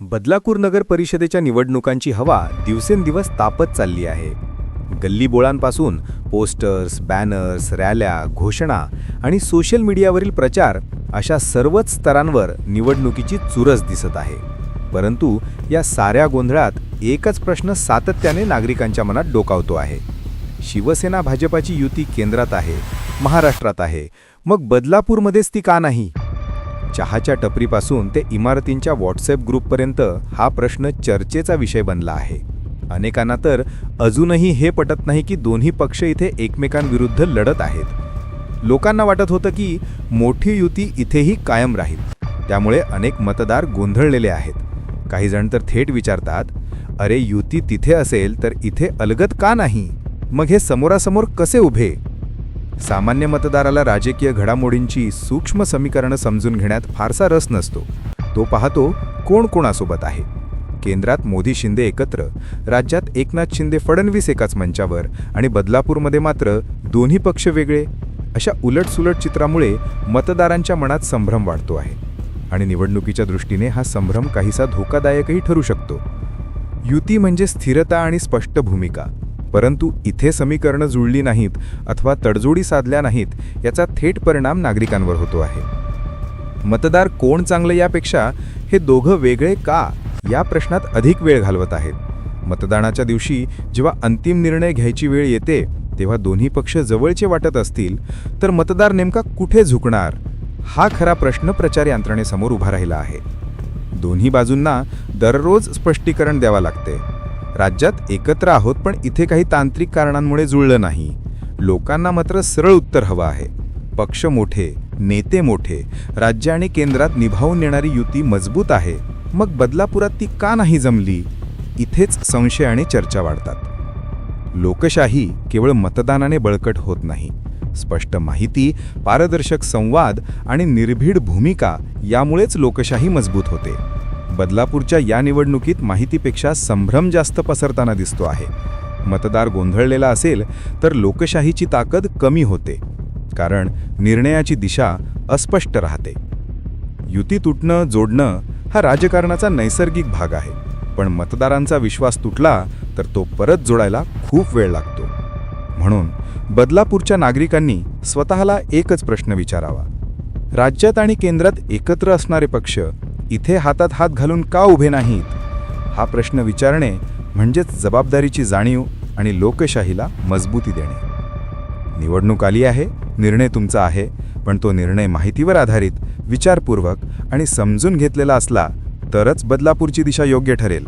बदलापूर नगर परिषदेच्या निवडणुकांची हवा दिवसेंदिवस तापत चालली आहे. गल्लीबोळांपासून पोस्टर्स बॅनर्स रॅल्या घोषणा आणि सोशल मीडियावरील प्रचार अशा सर्वच स्तरांवर निवडणुकीची चुरस दिसत आहे. परंतु या साऱ्या गोंधळात एकच प्रश्न सातत्याने नागरिकांच्या मनात डोकावतो आहे. शिवसेना भाजपाची युती केंद्रात आहे महाराष्ट्रात आहे. मग बदलापूरमध्येच ती का नाही? चहाच्या टपरीपासून ते इमारतींच्या व्हॉट्सअप ग्रुपपर्यंत हा प्रश्न चर्चेचा विषय बनला आहे. अनेकांना तर अजूनही हे पटत नाही की दोन्ही पक्ष इथे एकमेकांविरुद्ध लढत आहेत. लोकांना वाटत होतं की मोठी युती इथेही कायम राहील. त्यामुळे अनेक मतदार गोंधळलेले आहेत. काही जण तर थेट विचारतात अरे युती तिथे असेल तर इथे अलगत का नाही? मग हे समोरासमोर कसे उभे? सामान्य मतदाराला राजकीय घडामोडींची सूक्ष्म समीकरणं समजून घेण्यात फारसा रस नसतो. तो पाहतो कोण कोणासोबत आहे. केंद्रात मोदी शिंदे एकत्र राज्यात एकनाथ शिंदे फडणवीस एकाच मंचावर आणि बदलापूरमध्ये मात्र दोन्ही पक्ष वेगळे. अशा उलटसुलट चित्रामुळे मतदारांच्या मनात संभ्रम वाढतो आहे आणि निवडणुकीच्या दृष्टीने हा संभ्रम काहीसा धोकादायकही ठरू शकतो. युती म्हणजे स्थिरता आणि स्पष्ट भूमिका. परंतु इथे समीकरणं जुळली नाहीत अथवा तडजोडी साधल्या नाहीत याचा थेट परिणाम नागरिकांवर होतो आहे. मतदार कोण चांगलं यापेक्षा हे दोघं वेगळे का या प्रश्नात अधिक वेळ घालवत आहेत. मतदानाच्या दिवशी जेव्हा अंतिम निर्णय घ्यायची वेळ येते तेव्हा दोन्ही पक्ष जवळचे वाटत असतील तर मतदार नेमका कुठे झुकणार? हा खरा प्रश्न प्रचार यंत्रणेसमोर उभा राहिला आहे. दोन्ही बाजूंना दररोज स्पष्टीकरण द्यावा लागते. राज्यात एकत्र आहोत पण इथे काही तांत्रिक कारणांमुळे जुळलं नाही. लोकांना मात्र सरळ उत्तर हवं आहे. पक्ष मोठे नेते मोठे राज्य आणि केंद्रात निभावून नेणारी युती मजबूत आहे. मग बदलापुरात ती का नाही जमली? इथेच संशय आणि चर्चा वाढतात. लोकशाही केवळ मतदानाने बळकट होत नाही. स्पष्ट माहिती पारदर्शक संवाद आणि निर्भीड भूमिका यामुळेच लोकशाही मजबूत होते. बदलापूरच्या या निवडणुकीत माहितीपेक्षा संभ्रम जास्त पसरताना दिसतो आहे. मतदार गोंधळलेला असेल तर लोकशाहीची ताकद कमी होते. कारण निर्णयाची दिशा अस्पष्ट राहते. युती तुटणं जोडणं हा राजकारणाचा नैसर्गिक भाग आहे. पण मतदारांचा विश्वास तुटला तर तो परत जोडायला खूप वेळ लागतो. म्हणून बदलापूरच्या नागरिकांनी स्वतःला एकच प्रश्न विचारावा. राज्यात आणि केंद्रात एकत्र असणारे पक्ष इथे हातात हात घालून का उभे नाहीत? हा प्रश्न विचारणे म्हणजेच जबाबदारीची जाणीव आणि लोकशाहीला मजबूती देणे. निवडणूक आली आहे निर्णय तुमचा आहे पण तो निर्णय माहितीवर आधारित विचारपूर्वक आणि समजून घेतलेला असला तरच बदलापूरची दिशा योग्य ठरेल.